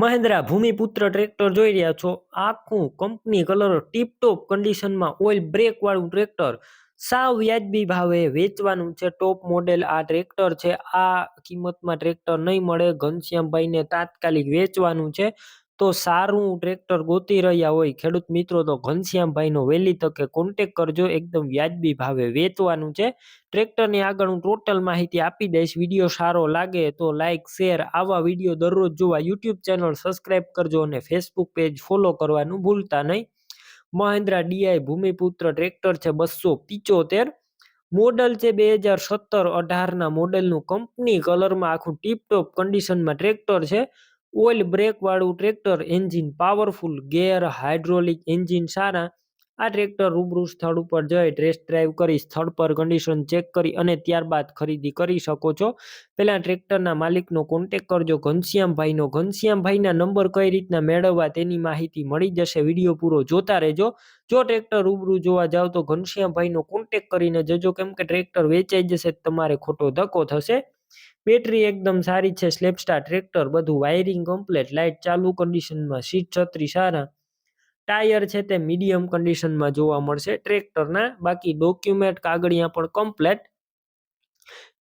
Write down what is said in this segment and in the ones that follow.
Mahindra Bhumiputra tractor જોઈ રહ્યા છો. આખું કંપની કલર ટીપટોપ કન્ડિશનમાં ઓઇલ બ્રેક વાળું ટ્રેક્ટર. સાવ વ્યાજબી ભાવે વેચવાનું છે. ટોપ મોડેલ આ ટ્રેક્ટર છે. આ કિંમતમાં ટ્રેક્ટર નહીં મળે. ઘનશ્યામભાઈને તાત્કાલિક વેચવાનું છે. તો સારું ટ્રેક્ટર ગોતી રહ્યા હોય. ખેડૂત મિત્રો, તો ઘનશ્યામભાઈનો વહેલી તકે કોન્ટેક કરજો. એકદમ વ્યાજબી ભાવે વેચવાનું છે. ટ્રેક્ટરની આગળ હું ટોટલ માહિતી આપી દઈશ. વીડિયો સારો લાગે તો લાઇક શેર આવા વીડિયો દરરોજ જોવા યુટ્યુબ ચેનલ સબસ્ક્રાઇબ કરજો અને ફેસબુક પેજ ફોલો કરવાનું ભૂલતા નહીં. મહેન્દ્રા ડીઆઈ ભૂમિપુત્ર ટ્રેક્ટર છે બસો પિચોતેર. મોડલ છે બે હજાર સત્તર અઢારના મોડલનું કંપની કલરમાં આખું ટીપટોપ કન્ડિશનમાં ટ્રેક્ટર છે. Oil બ્રેકવાળું tractor engine powerful, gear hydraulic engine સારા. આ ટ્રેક્ટર રૂબરૂ સ્થળ ઉપર જઈ ટેસ્ટ ડ્રાઈવ કરી સ્થળ પર કન્ડિશન ચેક કરી અને ત્યારબાદ ખરીદી કરી શકો છો. પહેલાં ટ્રેક્ટરના માલિકનો કોન્ટેક કરજો. ઘનશ્યામભાઈનો, ઘનશ્યામભાઈના નંબર કઈ રીતના મેળવવા તેની માહિતી મળી જશે વીડિયો પૂરો જોતા રહેજો. જો ટ્રેક્ટર રૂબરૂ જોવા જાવ તો ઘનશ્યામભાઈનો કોન્ટેક કરીને જજો. કેમ કે ટ્રેક્ટર વેચાઈ જશે, તમારે ખોટો ધક્કો થશે. બેટરી એકદમ સારી છે સ્લેપસ્ટાર ટ્રેક્ટર, બધું વાયરિંગ કમ્પ્લેટ લાઇટ ચાલુ કન્ડિશનમાં સીટ છત્રી સારા ટાયર છે તે મીડિયમ કન્ડિશનમાં જોવા મળશે, ટ્રેક્ટરના બાકી ડોક્યુમેન્ટ કાગળિયા પણ કમ્પ્લેટ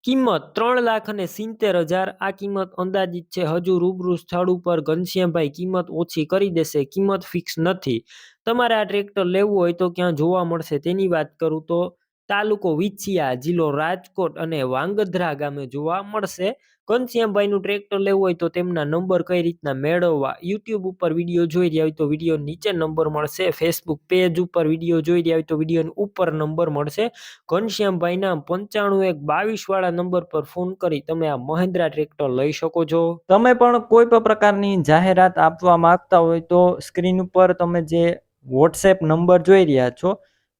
કિંમત ત્રણ લાખ અને સિત્તેર હજાર, આ કિંમત અંદાજિત છે, હજુ રૂબરૂ સ્થળ ઉપર ઘનશ્યામભાઈ કિંમત ઓછી કરી દેશે, કિંમત ફિક્સ નથી. તમારે આ ટ્રેક્ટર લેવું હોય તો ક્યાં જોવા મળશે, તેની વાત કરું તો તાલુકો વિછિયા, જિલ્લો રાજકોટ અને વાંગધ્રા ગામે જોવા મળશે. ઘનશ્યામભાઈનું ટ્રેક્ટર લેવું હોય તો તેમના નંબર કઈ રીતના મેળવવા? યુટ્યુબ ઉપર વીડિયો જોઈ રહ્યા હોય તો વીડિયો નીચે નંબર મળશે. ફેસબુક પેજ ઉપર વીડિયો જોઈ રહ્યા હોય તો વિડીયોની ઉપર નંબર મળશે. ઘનશ્યામભાઈના પંચાણું એક બાવીસ વાળા નંબર પર ફોન કરી તમે આ મહિન્દ્રા ટ્રેક્ટર લઈ શકો છો. તમે પણ કોઈ પણ પ્રકારની જાહેરાત આપવા માંગતા હોય તો સ્ક્રીન ઉપર તમે જે વોટ્સએપ નંબર જોઈ રહ્યા છો